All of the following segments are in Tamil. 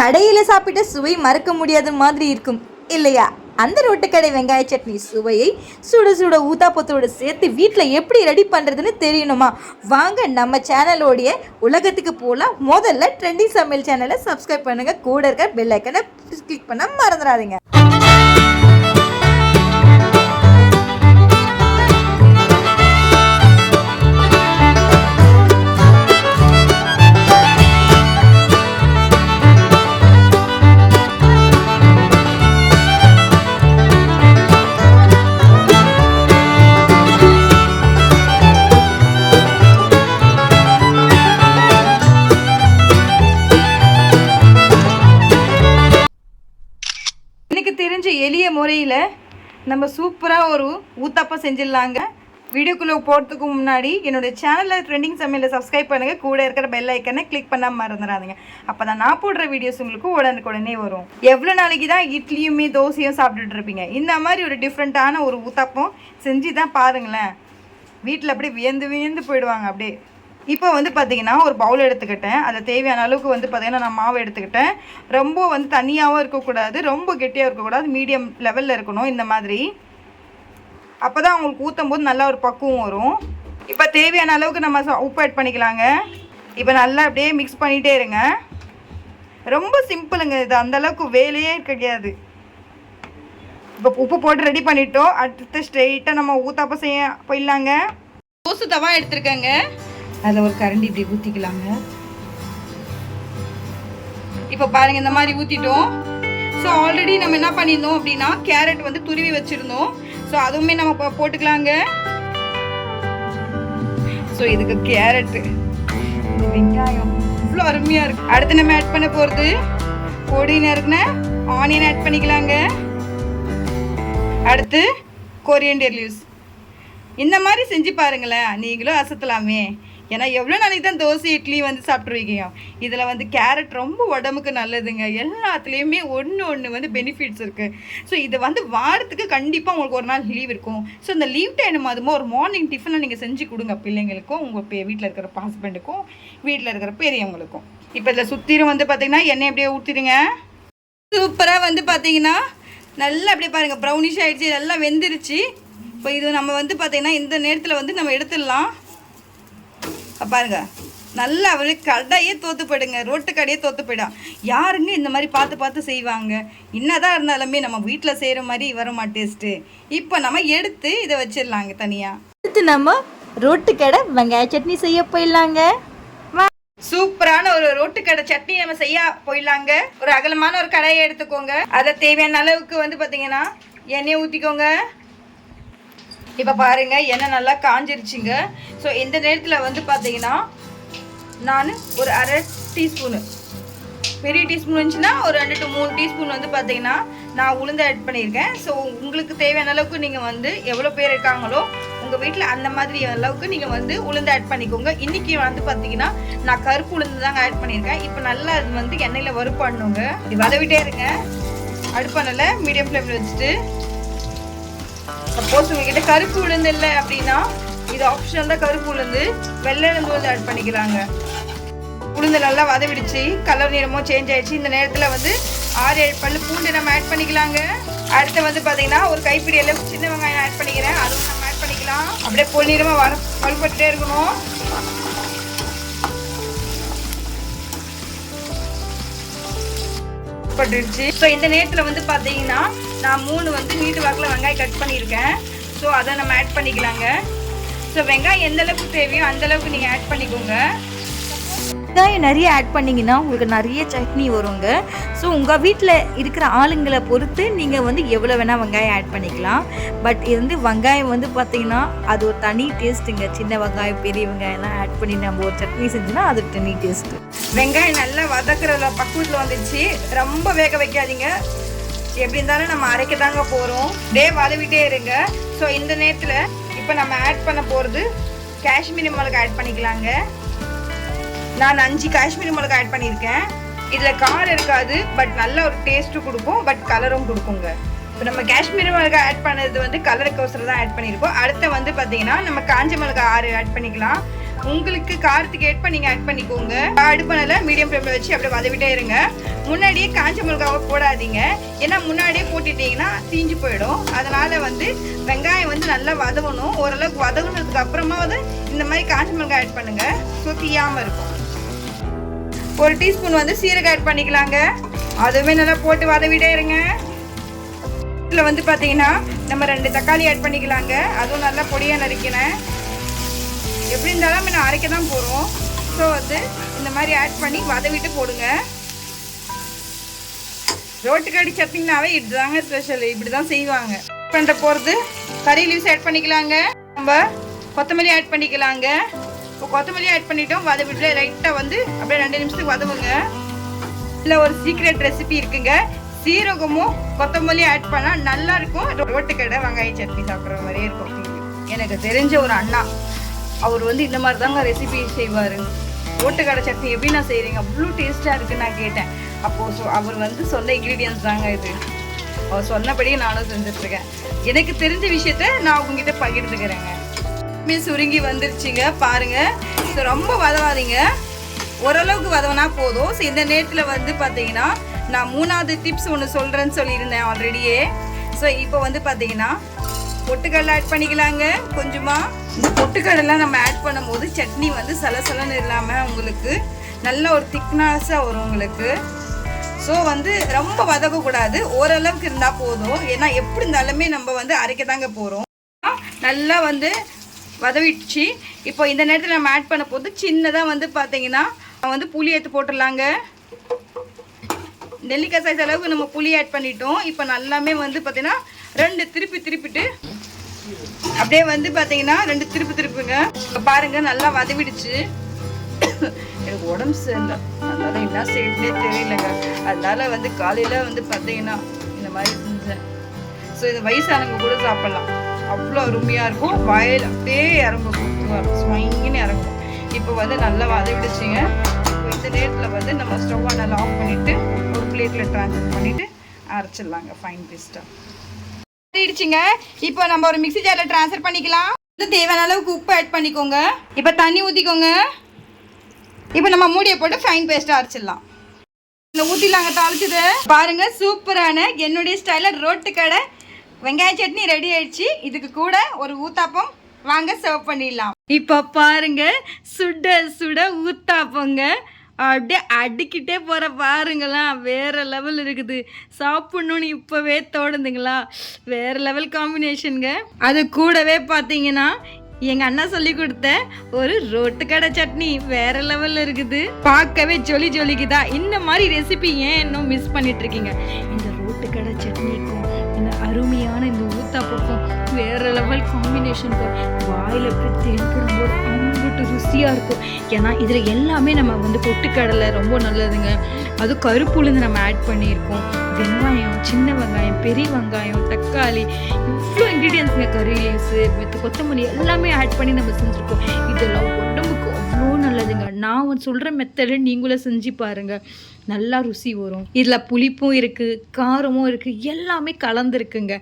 கடையில் சாப்பிட்ட சுவை மறக்க முடியாத மாதிரி இருக்கும். இல்லையா? அந்த ரோட்டுக்கடை வெங்காய சட்னி சுவையை சுட சுட ஊத்தாப்பத்தோடு சேர்த்து வீட்டில் எப்படி ரெடி பண்ணுறதுன்னு தெரியணுமா? வாங்க நம்ம சேனலோடைய உலகத்துக்கு போகலாம் முதல்ல ட்ரெண்டிங் சமையல் சேனலை சப்ஸ்கிரைப் பண்ணுங்கள் கூட இருக்க பெல் ஐக்கனை கிளிக் பண்ண மறந்துடாதீங்க. எளிய நம்ம சூப்பராக ஒரு ஊத்தப்பம் செஞ்சிடலாங்க. வீடியோக்குள்ளே போகிறதுக்கு முன்னாடி என்னோடய சேனலில் ட்ரெண்டிங் சமையலில் சப்ஸ்கிரைப் பண்ணுங்கள் கூட இருக்கிற பெல் ஐக்கனை கிளிக் பண்ணாமல் மறந்துடாதீங்க. அப்போ தான் நான் போடுற வீடியோஸ் உங்களுக்கு உடனுக்குடனே வரும். எவ்வளோ நாளைக்கு தான் இட்லியுமே தோசையும் சாப்பிட்டுட்டு இருப்பீங்க. இந்த மாதிரி ஒரு டிஃப்ரெண்ட்டான ஒரு ஊத்தாப்பம் செஞ்சு தான் பாருங்களேன். வீட்டில் அப்படியே வியந்து வியந்து போயிடுவாங்க அப்படியே. இப்போ வந்து பார்த்தீங்கன்னா ஒரு பவுல் எடுத்துக்கிட்டேன். அதை தேவையான அளவுக்கு வந்து பார்த்தீங்கன்னா நான் மாவு எடுத்துக்கிட்டேன். ரொம்ப வந்து தனியாகவும் இருக்கக்கூடாது ரொம்ப கெட்டியாக இருக்கக்கூடாது மீடியம் லெவலில் இருக்கணும் இந்த மாதிரி. அப்போ தான் அவங்களுக்கு ஊற்றும் போது நல்லா ஒரு பக்குவம் வரும். இப்போ தேவையான அளவுக்கு நம்ம ச- உப்பு ஆட் பண்ணிக்கலாங்க. இப்போ நல்லா அப்படியே மிக்ஸ் பண்ணிகிட்டே இருங்க. ரொம்ப சிம்பிளுங்க இது அந்தளவுக்கு வேலையே கிடையாது. இப்போ உப்பு போட்டு ரெடி பண்ணிட்டோம். அடுத்து ஸ்ட்ரெயிட்டாக நம்ம ஊத்தாப்பம் செய்ய போயிடலாங்க. தோசை தவா எடுத்துருக்கேங்க. அதில் ஒரு கரண்டி இப்படி ஊற்றிக்கலாங்க இப்போ பாருங்க இந்த மாதிரி ஊற்றிட்டோம் ஸோ ஆல்ரெடி நம்ம என்ன பண்ணியிருந்தோம் அப்படின்னா கேரட் வந்து துருவி வச்சுருந்தோம். ஸோ அதுவுமே நம்ம போட்டுக்கலாங்க. ஸோ இதுக்கு கேரட்டு வெங்காயம். இவ்வளோ அருமையாக இருக்கு. அடுத்து நம்ம ஆட் பண்ண போகிறது பொடி நறுக்குன ஆனியன் ஆட் பண்ணிக்கலாங்க. அடுத்து கொரியண்டர் லீவ்ஸ் இந்த மாதிரி செஞ்சு பாருங்களேன். நீங்களும் அசத்தலாமே. ஏன்னா எவ்வளோ நாளைக்கு தான் தோசை இட்லி வந்து சாப்பிட்ருவீங்க இதில் வந்து கேரட் ரொம்ப உடம்புக்கு நல்லதுங்க. எல்லாத்துலேயுமே ஒன்று ஒன்று வந்து பெனிஃபிட்ஸ் இருக்குது ஸோ இது வந்து வாரத்துக்கு கண்டிப்பாக உங்களுக்கு ஒரு நாள் லீவ் இருக்கும். ஸோ இந்த லீவ் டைம் அதுமா ஒரு மார்னிங் டிஃபனை நீங்கள் செஞ்சு கொடுங்க பிள்ளைங்களுக்கும் உங்கள் பே வீட்டில் இருக்கிற ஹஸ்பண்டுக்கும் வீட்டில் இருக்கிற பெரியவங்களுக்கும். இப்போ இதில் சுற்றிலும் வந்து பார்த்திங்கன்னா எண்ணெய் அப்படியே ஊற்றிடுங்க சூப்பராக வந்து பார்த்தீங்கன்னா நல்லா அப்படியே பாருங்கள் ப்ரௌனிஷ் ஆகிடுச்சு நல்லா வெந்துருச்சு. இப்போ இது நம்ம வந்து பார்த்தீங்கன்னா இந்த நேரத்தில் வந்து நம்ம எடுத்துடலாம். பாருங்க. நல்லா அவரு கடையே தோத்து போயிடுங்க. ரோட்டு கடையே தோத்து போயிடும். யாருங்க இந்த மாதிரி பார்த்து பார்த்து செய்வாங்க? என்னதான் இருந்தாலுமே நம்ம வீட்டில் செய்கிற மாதிரி வருமா டேஸ்ட்டு இப்போ நம்ம எடுத்து இதை வச்சிடலாங்க தனியாக அடுத்து நம்ம ரோட்டு கடை வெங்காய சட்னி செய்ய போயிடலாங்க. சூப்பரான ஒரு ரோட்டு கடை சட்னி நம்ம செய்ய போயிடலாங்க. ஒரு அகலமான ஒரு கடையை எடுத்துக்கோங்க. அதை தேவையான அளவுக்கு வந்து பார்த்தீங்கன்னா எண்ணெயை ஊற்றிக்கோங்க இப்போ பாருங்க எண்ணெய் நல்லா காஞ்சிருச்சுங்க. ஸோ இந்த நேரத்தில் வந்து பார்த்தீங்கன்னா நான் ஒரு அரை டீஸ்பூனு. பெரிய டீஸ்பூன் இருந்துச்சுன்னா ஒரு ரெண்டு டு மூணு டீஸ்பூன் வந்து பார்த்தீங்கன்னா நான் உளுந்து ஆட் பண்ணியிருக்கேன். ஸோ உங்களுக்கு தேவையான அளவுக்கு நீங்கள் வந்து எவ்வளோ பேர் இருக்காங்களோ உங்கள் வீட்டில் அந்த மாதிரி அளவுக்கு நீங்கள் வந்து உளுந்து ஆட் பண்ணிக்கோங்க. இன்றைக்கி வந்து பார்த்தீங்கன்னா நான் கருப்பு உளுந்து தாங்க ஆட் பண்ணியிருக்கேன். இப்போ நல்லா அது வந்து எண்ணெயில் வறுப்பண்ணுங்க இது வதவிட்டே இருங்க. அடுப்பானில் மீடியம் ஃப்ளேமில் வச்சுட்டு சப்போஸ் உங்ககிட்ட கருப்பு உளுந்து இல்லை அப்படின்னா இது ஆப்ஷனல் தான் கருப்பு உளுந்து. வெள்ளை உளுந்து வந்து ஆட் பண்ணிக்கிறாங்க. உளுந்து நல்லா வதவிடுச்சு. கலர் நிறமும் சேஞ்ச் ஆயிடுச்சு. இந்த நேரத்தில் வந்து ஆறு ஏழு பல்லு பூண்டு நம்ம ஆட் பண்ணிக்கலாங்க. அடுத்து வந்து பார்த்தீங்கன்னா ஒரு கைப்பிடி எல்லாம் சின்ன வெங்காயம் ஆட் பண்ணிக்கிறேன். அதுவும் நம்ம ஆட் பண்ணிக்கலாம். அப்படியே பொன்னிறமாக வர வலுப்பட்டுட்டே இருக்கணும். பட்டுருச்சு ஸோ இந்த நேரத்தில் வந்து பார்த்தீங்கன்னா நான் மூணு வந்து நீட்டு வாக்கில் வெங்காயம் கட் பண்ணியிருக்கேன். ஸோ அதை நம்ம ஆட் பண்ணிக்கலாங்க. ஸோ வெங்காயம் எந்த அளவுக்கு தேவையோ அந்த அளவுக்கு நீங்கள் ஆட் பண்ணிக்கோங்க. வெங்காயம் நிறைய ஆட் பண்ணிங்கன்னா உங்களுக்கு நிறைய சட்னி வருங்க. ஸோ உங்கள் வீட்டில் இருக்கிற ஆளுங்களை பொறுத்து நீங்கள் வந்து எவ்வளோ வேணால் வெங்காயம் ஆட் பண்ணிக்கலாம். பட் இது வந்து வெங்காயம் வந்து பார்த்தீங்கன்னா அது ஒரு தனி டேஸ்ட்டுங்க சின்ன வெங்காயம் பெரிய வெங்காயம்லாம் ஆட் பண்ணி நம்ம ஒரு சட்னி செஞ்சோன்னா அது தனி டேஸ்ட்டு வெங்காயம் நல்லா வதக்குறதுல பக்குவத்தில் வந்துச்சு ரொம்ப வேக வைக்காதீங்க. எப்படி இருந்தாலும் நம்ம அரைக்க தாங்க போகிறோம் டே வதவிட்டே இருங்க. ஸோ இந்த நேரத்தில் இப்போ நம்ம ஆட் பண்ண போகிறது காஷ்மீரி மிளகா ஆட் பண்ணிக்கலாங்க. நான் அஞ்சு காஷ்மீரி மிளகா ஆட் பண்ணியிருக்கேன். இதில் காரம் இருக்காது பட் நல்ல ஒரு டேஸ்ட்டு கொடுக்கும் பட் கலரும் கொடுக்குங்க. இப்போ நம்ம காஷ்மீரி மிளகா ஆட் பண்ணது வந்து கலருக்கோசரம் தான் ஆட் பண்ணியிருக்கோம். அடுத்து வந்து பார்த்தீங்கன்னா நம்ம காஞ்ச மிளகா ஆறு ஆட் பண்ணிக்கலாம். உங்களுக்கு காரத்துக்கு ஏற்ப நீங்கள் ஆட் பண்ணிக்கோங்க. அடுப்பனில் மீடியம் ஃப்ளேமில் வச்சு அப்படியே வதவிட்டே இருங்க. முன்னாடியே காஞ்ச மிளகாவை போடாதீங்க. ஏன்னா முன்னாடியே போட்டுட்டீங்கன்னா தீஞ்சு போயிடும். அதனால் வந்து வெங்காயம் வந்து நல்லா வதவணும். ஓரளவுக்கு வதவுனதுக்கு அப்புறமா வந்து இந்த மாதிரி காஞ்ச மிளகாய் ஆட் பண்ணுங்கள் ஸோ தீயாமல் இருக்கும். ஒரு டீஸ்பூன் வந்து சீரகம் ஆட் பண்ணிக்கலாங்க. அதுவுமே நல்லா போட்டு வதவிட்டே இருங்க. இதில் வந்து பார்த்தீங்கன்னா நம்ம ரெண்டு தக்காளி ஆட் பண்ணிக்கலாங்க. அதுவும் நல்லா பொடியாக நறுக்கினேன் எப்படி இருந்தாலும் நம்ம அரைக்க தான் போகிறோம் ஸோ வந்து இந்த மாதிரி ஆட் பண்ணி வதவிட்டு போடுங்க. ரோட்டுக்கடி சட்னினாவே இதுதாங்க ஸ்பெஷல் இப்படி தான் செய்வாங்க பண்ணுற போகிறது கறி லீவ்ஸ் ஆட் பண்ணிக்கலாங்க. நம்ம கொத்தமல்லி ஆட் பண்ணிக்கலாங்க. இப்போ கொத்தமல்லி ஆட் பண்ணிட்டோம். வதவிட்டு லைட்டாக வந்து அப்படியே ரெண்டு நிமிஷத்துக்கு வதவுங்க. இல்லை ஒரு சீக்ரெட் ரெசிபி இருக்குங்க. சீரகமும் கொத்தமல்லி ஆட் பண்ணால் நல்லா இருக்கும். ரோட்டுக்கடை வெங்காய சட்னி சாப்பிட்ற மாதிரியே இருக்கும். எனக்கு தெரிஞ்ச ஒரு அண்ணா. அவர் வந்து இந்த மாதிரி தாங்க ரெசிபி செய்வார். ஓட்டுக்கடை சட்னி எப்படி நான் செய்கிறீங்க அவ்வளோ டேஸ்ட்டாக இருக்குன்னு நான் கேட்டேன். அப்போது சொ அவர் வந்து சொன்ன இன்க்ரீடியன்ஸ் தாங்க இது. அவர் சொன்னபடியே நானும் செஞ்சிட்ருக்கேன். எனக்கு தெரிஞ்ச விஷயத்த நான் உங்ககிட்ட பகிர்ந்துக்கிறேங்க. மீன் சுருங்கி வந்துருச்சுங்க பாருங்கள் ஸோ ரொம்ப வதவாதீங்க. ஓரளவுக்கு வதவனா போதும். ஸோ இந்த நேரத்தில் வந்து பார்த்தீங்கன்னா நான் மூணாவது டிப்ஸ் ஒன்று சொல்கிறேன்னு சொல்லியிருந்தேன் ஆல்ரெடியே ஸோ இப்போ வந்து பார்த்தீங்கன்னா பொட்டுக்கடலை ஆட் பண்ணிக்கலாங்க. கொஞ்சமாக இந்த பொட்டுக்கடலாம் நம்ம ஆட் பண்ணும்போது சட்னி வந்து சலசலன்னு இல்லாமல் உங்களுக்கு நல்ல ஒரு திக்னஸாக வரும் உங்களுக்கு. ஸோ வந்து ரொம்ப வதக்கக்கூடாது. ஓரளவுக்கு இருந்தால் போதும். ஏன்னா எப்படி இருந்தாலுமே நம்ம வந்து அரைக்க தாங்க போகிறோம் நல்லா வந்து வதவிடுச்சு. இப்போ இந்த நேரத்தில் நம்ம ஆட் பண்ண போது சின்னதாக வந்து பார்த்தீங்கன்னா வந்து புளி எடுத்து போட்டுடலாங்க. நெல்லிக்காய் சைஸ் அளவுக்கு நம்ம புளி ஆட் பண்ணிட்டோம். இப்போ நல்லாமே வந்து பார்த்தீங்கன்னா ரெண்டு திருப்பி திருப்பிட்டு அப்படியே வந்து பார்த்தீங்கன்னா ரெண்டு திருப்பி திருப்புங்க. இப்போ பாருங்க நல்லா வதவிடுச்சு. எனக்கு உடம்பு சரியில்லை. அதனால என்ன செய்யறதுனே தெரியலங்க. அதனால வந்து காலையில் வந்து பார்த்தீங்கன்னா இந்த மாதிரி செஞ்சேன். ஸோ இது வயசானவங்க கூட சாப்பிட்லாம். அவ்வளோ அருமையாக இருக்கும். வயல் அப்படியே இறங்கும். ஸ்வைங்கன்னு இறங்கும். இப்போ வந்து நல்லா வதவிடுச்சுங்க. இப்போ இந்த நேரத்தில் வந்து நம்ம ஸ்டவ்வை நல்லா ஆஃப் பண்ணிவிட்டு பிளேட்டில் ட்ரான்ஸ்ஃபர் பண்ணிவிட்டு அரைச்சிடலாங்க ஃபைன் பேஸ்ட்டாக ஆறிடுச்சுங்க இப்போ நம்ம ஒரு மிக்ஸி ஜாரில் ட்ரான்ஸ்ஃபர் பண்ணிக்கலாம். வந்து தேவையான அளவுக்கு உப்பு ஆட் பண்ணிக்கோங்க. இப்போ தண்ணி ஊற்றிக்கோங்க இப்போ நம்ம மூடியை போட்டு ஃபைன் பேஸ்ட்டாக அரைச்சிடலாம். இந்த ஊற்றிலாங்க தாளிச்சது. பாருங்க சூப்பரான என்னுடைய ஸ்டைலில் ரோட்டு கடை. வெங்காய சட்னி ரெடி ஆயிடுச்சு. இதுக்கு கூட ஒரு ஊத்தாப்பம். வாங்க சர்வ் பண்ணிடலாம். இப்போ பாருங்க சுட சுட ஊத்தாப்பங்க அப்படியே அடிக்கிட்டே போகிற பாருங்களேன். வேறு லெவல் இருக்குது. சாப்பிட்ணுன்னு இப்போவே தோணுதுங்களா? வேறு லெவல் காம்பினேஷனுங்க அது கூடவே பார்த்தீங்கன்னா எங்கள் அண்ணா சொல்லி கொடுத்த ஒரு ரோட்டு கடை சட்னி வேற லெவலில் இருக்குது. பார்க்கவே ஜொலி ஜொலிக்குதா? இந்த மாதிரி ரெசிபி ஏன் இன்னும் மிஸ் பண்ணிகிட்ருக்கீங்க இந்த ரோட்டு கடை சட்னிக்கும் இந்த அருமையான இந்த ஊத்தாப்புக்கும் வேற லெவல் காம்பினேஷன் வாயில் போய் தேன்படும்போது சாப்பிட்டு ருசியாக இருக்கும். ஏன்னா இதில் எல்லாமே நம்ம வந்து பொட்டுக்கடலை ரொம்ப நல்லதுங்க. அது கருப்புளுந்து நம்ம ஆட் பண்ணியிருக்கோம். வெங்காயம் சின்ன வெங்காயம் பெரிய வெங்காயம் தக்காளி இவ்வளோ இன்க்ரீடியன்ஸுங்க கறி லீவ்ஸு வித் கொத்தமல்லி எல்லாமே ஆட் பண்ணி நம்ம செஞ்சுருக்கோம். இதெல்லாம் உடம்புக்கு அவ்வளோ நல்லதுங்க. நான் சொல்கிற மெத்தடு நீங்களும் செஞ்சு பாருங்கள் நல்லா ருசி வரும். இதில் புளிப்பும் இருக்குது காரமும் இருக்குது எல்லாமே கலந்துருக்குங்க.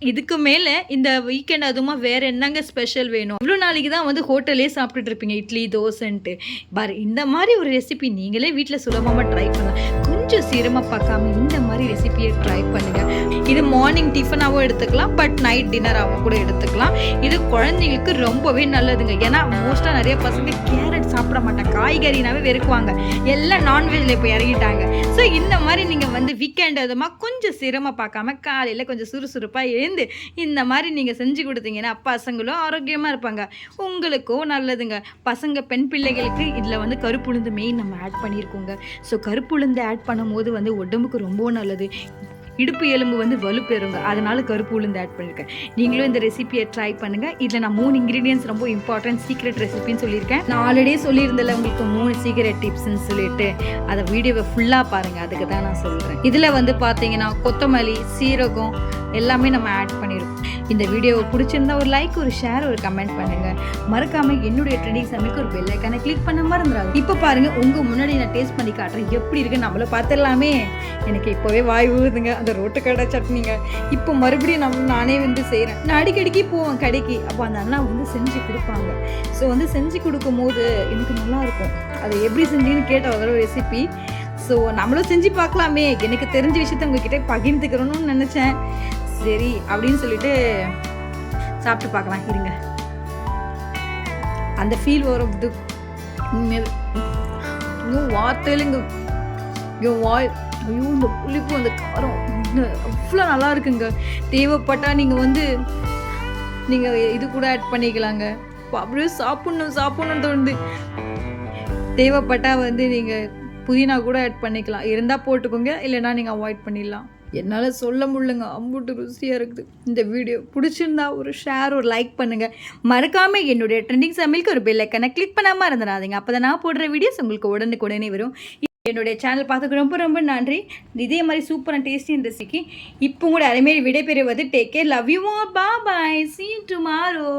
இதுக்கு மேலே இந்த வீக்கெண்ட் அதுமா வேறு என்னங்க ஸ்பெஷல் வேணும்? இவ்வளோ நாளைக்கு தான் வந்து ஹோட்டலே சாப்பிட்டுட்டு இருப்பீங்க. இட்லி தோசைன்ட்டு. பாரு இந்த மாதிரி ஒரு ரெசிபி நீங்களே வீட்டில் சுலபமாக ட்ரை பண்ணலாம். கொஞ்சம் சிரமம் பார்க்காம இந்த மாதிரி ரெசிபியை ட்ரை பண்ணுங்கள் இது மார்னிங் டிஃபனாகவும் எடுத்துக்கலாம் பட் நைட் டின்னராகவும் கூட எடுத்துக்கலாம். இது குழந்தைங்களுக்கு ரொம்பவே நல்லதுங்க. ஏன்னா மோஸ்ட்டாக நிறைய பசங்க கேரட் சாப்பிட மாட்டாங்க. காய்கறினாவே வெறுக்குவாங்க. எல்லாம் நான்வெஜ்ல இப்போ இறங்கிட்டாங்க. ஸோ இந்த மாதிரி நீங்கள் வந்து வீக்கெண்ட் அதுமா கொஞ்சம் சிரமம் பார்க்காம காலையில் கொஞ்சம் சுறுசுறுப்பாக எழுந்து இந்த மாதிரி நீங்கள் செஞ்சு கொடுத்தீங்கன்னா பசங்களும் ஆரோக்கியமாக இருப்பாங்க. உங்களுக்கும் நல்லதுங்க. பசங்க பெண் பிள்ளைகளுக்கு இதில் வந்து கருப்புளுந்து மெயின் நம்ம ஆட் பண்ணியிருக்கோங்க ஸோ கருப்புளுந்து ஆட் பண்ணும்போது வந்து உடம்புக்கு ரொம்ப நல்லது. இடுப்பு எலும்பு வந்து வலுப்பெறுங்க. அதனால கருப்பு உளுந்து ஆட் பண்ணியிருக்கேன் நீங்களும் இந்த ரெசிபியை ட்ரை பண்ணுங்கள் இதில் நான் மூணு இன்க்ரீடியன்ஸ் ரொம்ப இம்பார்ட்டன்ட் சீக்ரெட் ரெசிபின்னு சொல்லியிருக்கேன். நான் ஆல்ரெடியே சொல்லியிருந்தேன் உங்களுக்கு மூணு சீக்ரெட் டிப்ஸ்ன்னு சொல்லிட்டு. அதை வீடியோவை ஃபுல்லாக பாருங்கள் அதுக்கு தான் நான் சொல்கிறேன் இதில் வந்து பார்த்தீங்கன்னா கொத்தமல்லி சீரகம் எல்லாமே நம்ம ஆட் பண்ணி இந்த வீடியோ பிடிச்சிருந்தா ஒரு லைக் ஒரு ஷேர் ஒரு கமெண்ட் பண்ணுங்க. மறக்காம என்னுடைய ட்ரெண்டிங் சமைக்கு ஒரு பெல் ஐக்கானை கிளிக் பண்ண மறந்துடாது இப்போ பாருங்க உங்க முன்னாடி நான் டேஸ்ட் பண்ணி காட்டுறேன். எப்படி இருக்கு நம்மள பார்த்துடலாமே. எனக்கு இப்போவே வாய் ஊதுங்க. அந்த ரோட்டு கடை சட்னிங்க. இப்போ மறுபடியும் நம்ம நானே வந்து செய்கிறேன் நான் அடிக்கடிக்கு போவேன் கடைக்கு. அப்போ அந்த அண்ணா வந்து செஞ்சு கொடுப்பாங்க. ஸோ வந்து செஞ்சு கொடுக்கும் போது எனக்கு நல்லா இருக்கும் அதை எப்படி செஞ்சீங்கன்னு கேட்ட ஒரு ரெசிபி ஸோ நம்மளும் செஞ்சு பார்க்கலாமே. எனக்கு தெரிஞ்ச விஷயத்த உங்ககிட்ட பகிர்ந்துக்கிறோன்னு நினச்சேன். சரி அப்படின்னு சொல்லிட்டு சாப்பிட்டு பார்க்கலாம். இருங்க. அந்த ஃபீல் வரும் இது உண்மையாவே. இன்னும் வார்த்தையில் இங்கே இங்கே வாய் ஐயோ இந்த புளிப்பு அந்த காரம் அவ்வளோ நல்லா இருக்குங்க. தேவைப்பட்டா நீங்கள் வந்து நீங்கள் இது கூட ஆட் பண்ணிக்கலாங்க. அப்படியே சாப்பிட்ணும் சாப்பிட்ணுன்னு தோணுது. தேவைப்பட்டா வந்து நீங்கள் புதினா கூட ஆட் பண்ணிக்கலாம். இருந்தால் போட்டுக்கோங்க இல்லைன்னா நீங்கள் அவாய்ட் பண்ணிடலாம். என்னால் சொல்ல முடியலங்க. அம்புட்டு ருசியாக இருக்குது. இந்த வீடியோ பிடிச்சிருந்தா ஒரு ஷேர் ஒரு லைக் பண்ணுங்கள் மறக்காமல் என்னுடைய ட்ரெண்டிங் சமையலுக்கு ஒரு பெல் ஐக்கனை கிளிக் பண்ணாமல் இருந்துடாதீங்க அப்போ தான் நான் போடுற வீடியோஸ் உங்களுக்கு உடனுக்கு உடனே வரும். என்னுடைய சேனல் பார்த்துக்கு ரொம்ப ரொம்ப நன்றி. இதே மாதிரி சூப்பரான டேஸ்டி ரெசிக்கு இப்போ கூட அதேமாரி விடைபெறுவது. Take care love you more பா பாய் சீ டுமாரோ